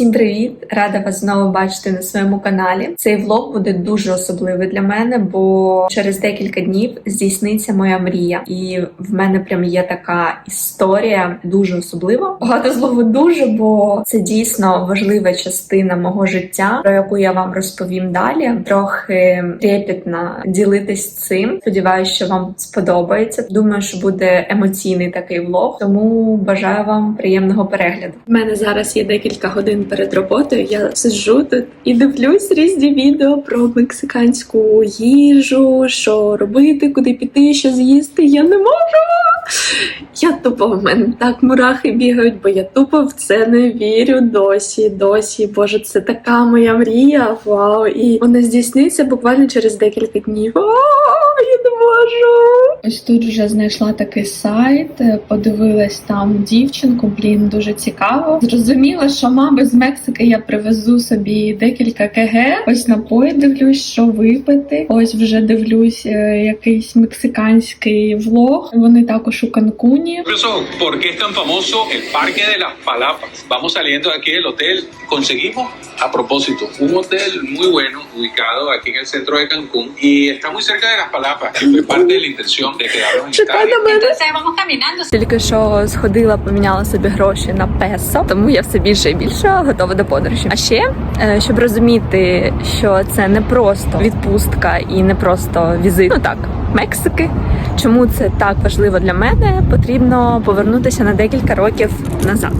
Всім привіт! Рада вас знову бачити на своєму каналі. Цей влог буде дуже особливий для мене, бо через декілька днів здійсниться моя мрія, і в мене прям є така історія дуже особлива. Багато слово дуже, бо це дійсно важлива частина мого життя, про яку я вам розповім далі. Трохи трепетно ділитись цим. Сподіваюся, що вам сподобається. Думаю, що буде емоційний такий влог, тому бажаю вам приємного перегляду. У мене зараз є декілька годин перед роботою. Я сиджу тут і дивлюсь різні відео про мексиканську їжу, що робити, куди піти, що з'їсти. Я не можу. Я тупо в мене так мурахи бігають, бо я тупо в це не вірю досі. Досі. Боже, це така моя мрія. Вау! І вона здійсниться буквально через декілька днів. Ось тут вже знайшла такий сайт, е, подивилась там дівчинку. Блін, дуже цікаво. Зрозуміла, що мабуть з Мексики я привезу собі декілька КГ. Ось напої дивлюсь, що випити. Ось вже дивлюсь е, якийсь мексиканський влог. Вони також у Канкуні. ¿por qué es tan famoso el Parque de las Palapas? Vamos saliendo de aquí del hotel. Conseguimos, a propósito, un hotel muy bueno, ubicado aquí en el centro de Cancún y está muy cerca de las Palapas, que fue parte de la intención de quedarnos en мене. Entonces vamos caminando. Тільки що сходила, поміняла собі гроші на песо, тому я все більше і більше готова до подорожі. А ще е, щоб розуміти, що це не просто відпустка і не просто візит, ну так, Мексики. Чому це так важливо для мене? Потрібно повернутися на декілька років назад.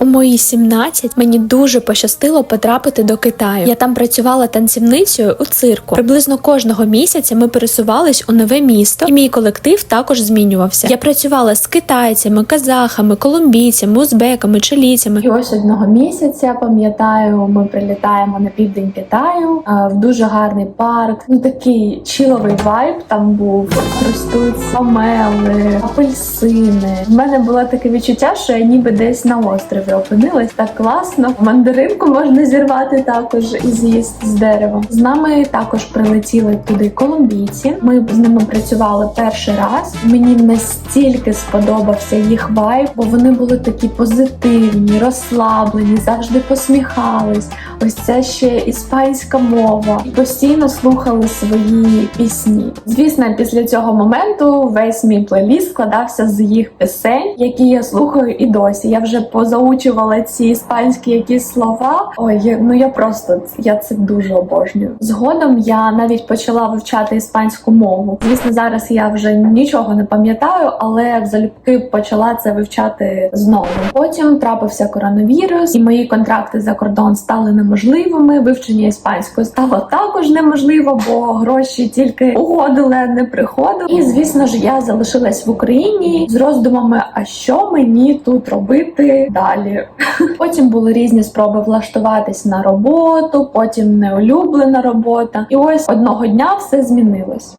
У мої 17 мені дуже пощастило потрапити до Китаю. Я там працювала танцівницею у цирку. Приблизно кожного місяця ми пересувались у нове місто, і мій колектив також змінювався. Я працювала з китайцями, казахами, колумбійцями, узбеками, чилійцями. І ось одного місяця, пам'ятаю, ми прилітаємо на південь Китаю е, в дуже гарний парк. Ну такий чіловий вайб там був. Ростуть помели, апельсини. У мене було таке відчуття, що я ніби десь на острові опинилась. Так класно. Мандаринку можна зірвати також і з'їсти з дерева. З нами також прилетіли туди колумбійці. Ми з ними працювали перший раз. Мені настільки сподобався їх вайб, бо вони були такі позитивні, розслаблені, завжди посміхались. Ось це ще іспанська мова. Постійно слухали свої пісні. Звісно, після цього моменту весь мій плейліст складався з їх пісень, які я слухаю і досі. Я вже позаучувала ці іспанські якісь слова. Ой, я- ну я просто я це дуже обожнюю. Згодом я навіть почала вивчати іспанську мову. Звісно, зараз я вже нічого не пам'ятаю, але залюбки почала це вивчати знову. Потім трапився коронавірус, і мої контракти за кордон стали неможливими. Вивчення іспанської стало також неможливо, бо гроші тільки уходили, не приходили. І звісно ж, я залишилась в Україні з роздумами, а що мені тут робити далі. Потім були різні спроби влаштуватись на роботу, потім неулюблена робота. І ось одного дня все змінилось.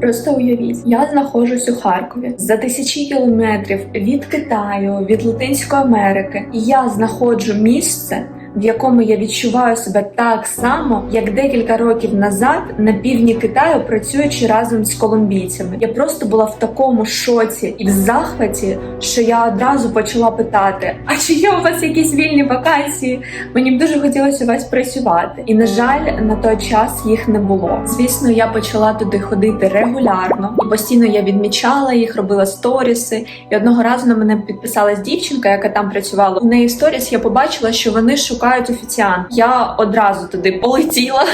Просто уявіть, я знаходжусь у Харкові за тисячі кілометрів від Китаю, від Латинської Америки, і я знаходжу місце. В якому я відчуваю себе так само, як декілька років назад на півдні Китаю, працюючи разом з колумбійцями. Я просто була в такому шоці і в захваті, що я одразу почала питати: а чи є у вас якісь вільні вакансії? Мені б дуже хотілося вас працювати. І на жаль, на той час їх не було. Звісно, я почала туди ходити регулярно, і постійно я відмічала їх, робила сторіси. І одного разу на мене підписалась дівчинка, яка там працювала. У неї сторіс я побачила, що вони шукають офіціант. Я одразу туди полетіла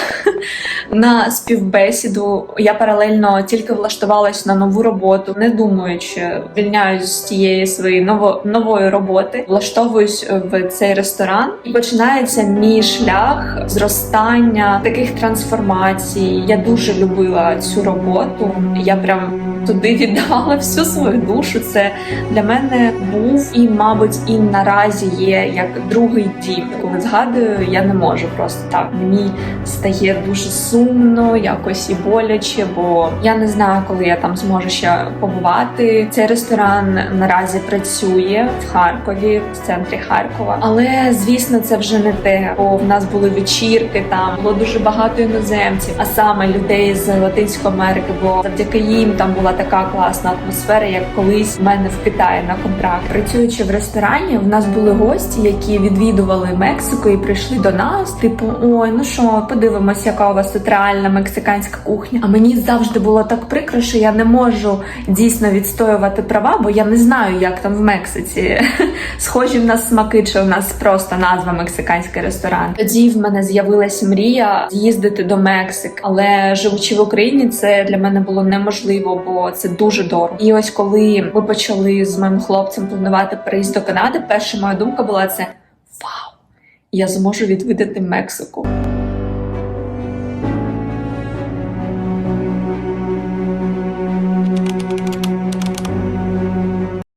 на співбесіду. Я паралельно тільки влаштувалась на нову роботу, не думаючи, звільняюсь з тієї своєї ново, нової роботи, влаштовуюсь в цей ресторан, і починається мій шлях зростання таких трансформацій. Я дуже любила цю роботу. Я прям туди віддала всю свою душу. Це для мене був і, мабуть, і наразі є як другий дім. Коли згадую, я не можу просто так. Мені стає дуже сумно, якось і боляче, бо я не знаю, коли я там зможу ще побувати. Цей ресторан наразі працює в Харкові, в центрі Харкова. Але звісно, це вже не те, бо в нас були вечірки, там було дуже багато іноземців, а саме людей з Латинської Америки. Бо завдяки їм там була така класна атмосфера, як колись в мене в Китаї на контракт. Працюючи в ресторані, в нас були гості, які відвідували Мексику і прийшли до нас. Типу, ой, ну що, подивимося, яка у вас тут реальна мексиканська кухня. А мені завжди було так прикро, що я не можу дійсно відстоювати права, бо я не знаю, як там в Мексиці. Схожі в нас смаки, чи у нас просто назва мексиканський ресторан. Тоді в мене з'явилась мрія з'їздити до Мексики, але живучи в Україні, це для мене було неможливо, бо це дуже дорого. І ось коли ми почали з моїм хлопцем планувати переїзд до Канади, перша моя думка була це я зможу відвідати Мексику.